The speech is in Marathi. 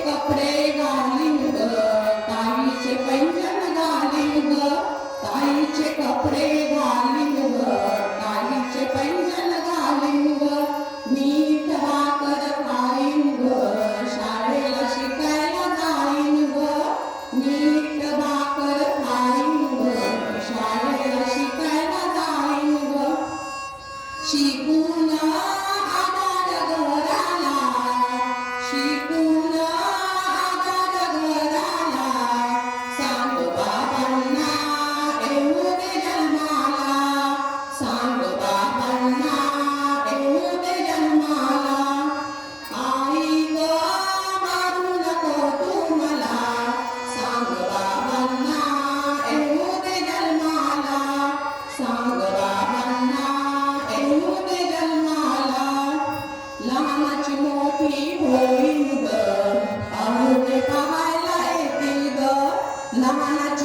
कपडे घालीन ग ताईचे पैंजण घालीन ग ताईचे कपडे I'm gonna